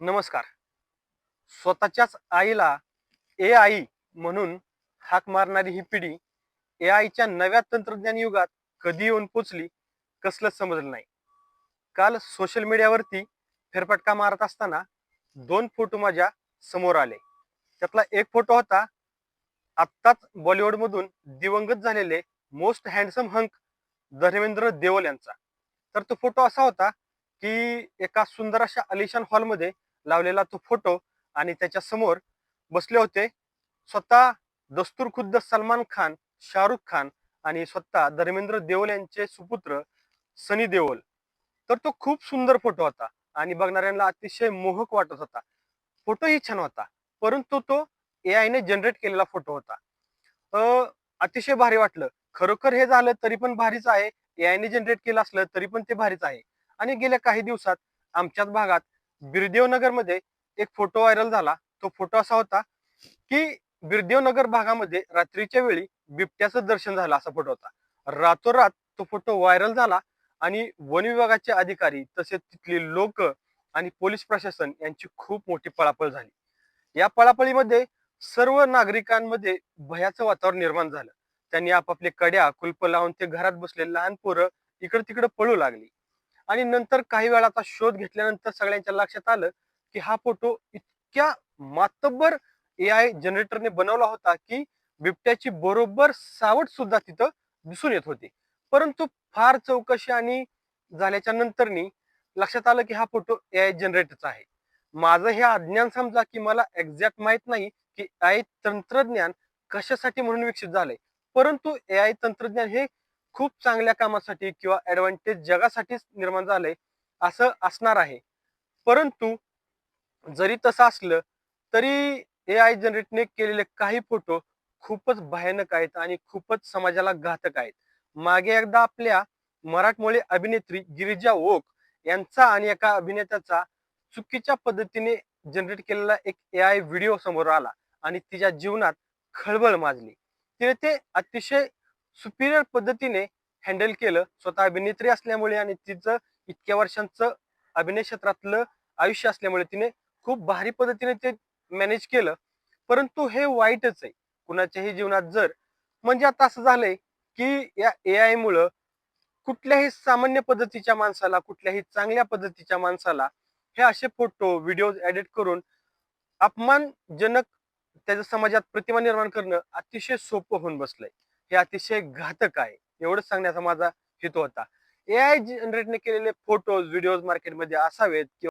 नमस्कार. स्वतःच्याच आईला ए आई म्हणून हाक मारणारी ही पिढी ए आयच्या नव्या तंत्रज्ञान युगात कधी येऊन पोचली कसलंच समजलं नाही. काल सोशल मीडियावरती फेरफटका मारत असताना दोन फोटो माझ्यासमोर आले. त्यातला एक फोटो होता आत्ताच बॉलिवूडमधून दिवंगत झालेले most handsome hunk Dharmendra Deol यांचा. तर तो फोटो असा होता की एका सुंदर अशा अलिशान हॉलमध्ये लावलेला तो फोटो आणि त्याच्यासमोर बसले होते स्वतः दस्तूर खुद्द सलमान खान शाहरुख खान आणि स्वतः धर्मेंद्र देओल यांचे सुपुत्र सनी देओल. तर तो खूप सुंदर फोटो होता आणि बघणाऱ्यांना अतिशय मोहक वाटत होता. फोटोही छान होता परंतु तो ए आयने जनरेट केलेला फोटो होता. अतिशय भारी वाटलं. खरोखर हे झालं तरी पण भारीच आहे. ए आयने जनरेट केलं असलं तरी पण ते भारीच आहे. आणि गेल्या काही दिवसात आमच्याच भागात बिरदेव नगरमध्ये एक फोटो व्हायरल झाला. तो फोटो असा होता की बिरदेव नगर भागामध्ये रात्रीच्या वेळी बिबट्याचं दर्शन झालं असा फोटो होता. रातोरात तो फोटो व्हायरल झाला आणि वन विभागाचे अधिकारी तसेच तिथले लोक आणि पोलीस प्रशासन यांची खूप मोठी पळापळ झाली. या पळापळीमध्ये सर्व नागरिकांमध्ये भयाचं वातावरण निर्माण झालं. त्यांनी आपापले कड्या कुलप लावून ते घरात बसले लहान पोरं इकडं तिकडं पळू लागली. आणि नंतर काही वेळाचा शोध घेतल्यानंतर सगळ्यांच्या लक्षात आलं की हा फोटो इतक्या मातब्बर ए आय जनरेटरने बनवला होता की बिबट्याची बरोबर सावट सुद्धा तिथं दिसून येत होती. परंतु फार चौकशी आणि झाल्याच्या नंतरनी लक्षात आलं की हा फोटो ए आय जनरेटरचा आहे. माझं हे अज्ञान समजा की मला एक्झॅक्ट माहीत नाही की आय तंत्रज्ञान कशासाठी म्हणून विकसित झालंय. परंतु ए आय तंत्रज्ञान हे खूप चांगल्या कामासाठी किंवा ऍडव्हान्टेज जगासाठीच निर्माण झालंय असं असणार आहे. परंतु जरी तसं असलं तरी ए आय जनरेटने केलेले काही फोटो खूपच भयानक आहेत आणि खूपच समाजाला घातक आहेत. मागे एकदा आपल्या मराठमोळी अभिनेत्री गिरिजा ओक यांचा आणि एका अभिनेत्याचा चुकीच्या पद्धतीने जनरेट केलेला एक ए आय व्हिडिओ समोर आला आणि तिच्या जीवनात खळबळ माजली. तिने ते अतिशय सुपिरियर पद्धतीने हँडल केलं. स्वतः अभिनेत्री असल्यामुळे आणि तिचं इतक्या वर्षांचं अभिनय क्षेत्रातलं आयुष्य असल्यामुळे तिने खूप भारी पद्धतीने ते मॅनेज केलं. परंतु हे वाईटच आहे. कुणाच्याही जीवनात जर म्हणजे आता असं झालंय की या ए आय मुळे कुठल्याही सामान्य पद्धतीच्या माणसाला कुठल्याही चांगल्या पद्धतीच्या माणसाला हे असे फोटो व्हिडिओ एडिट करून अपमानजनक त्याच्या समाजात प्रतिमा निर्माण करणं अतिशय सोपं होऊन बसलंय. हे अतिशय घातक आहे. एवढंच सांगण्याचा माझा हेतू होता. ए आय जनरेटने केलेले फोटोज व्हिडिओज मार्केटमध्ये असावेत किंवा